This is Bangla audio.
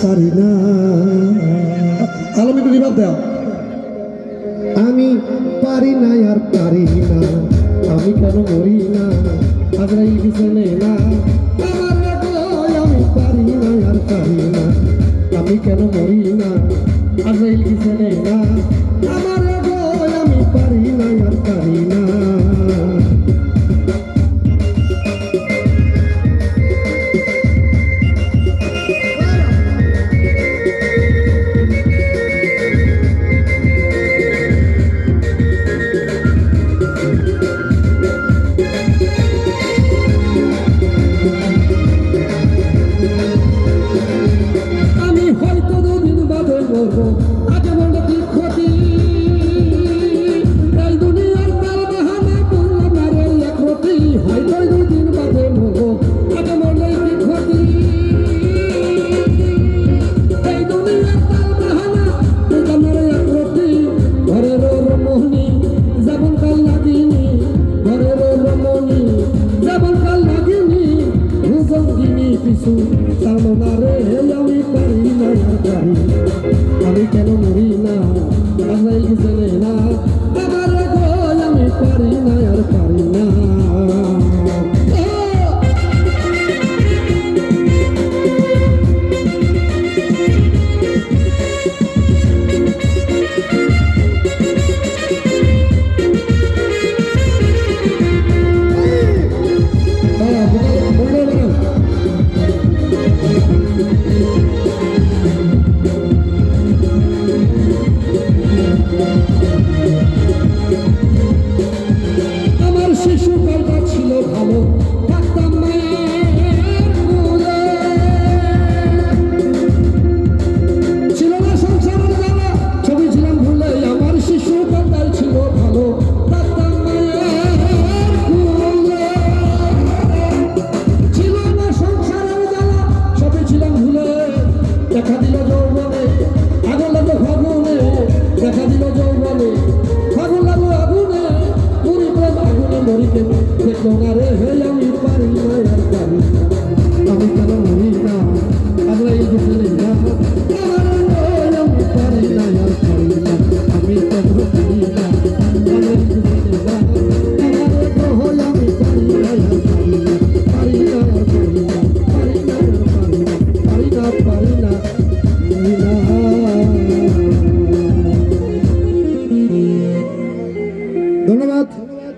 পারি না। আলম একটু রিভাব দেও। আমি পারি না আর পারি না। আমি কেন মরি না? আজরাইল পিছনে না আমার আমি পারি না আর পারি না। আমি কেন মরি না? আজরাইল পিছনে না আমার আমি পারি না piso, salmonare, ele é o Déjatelo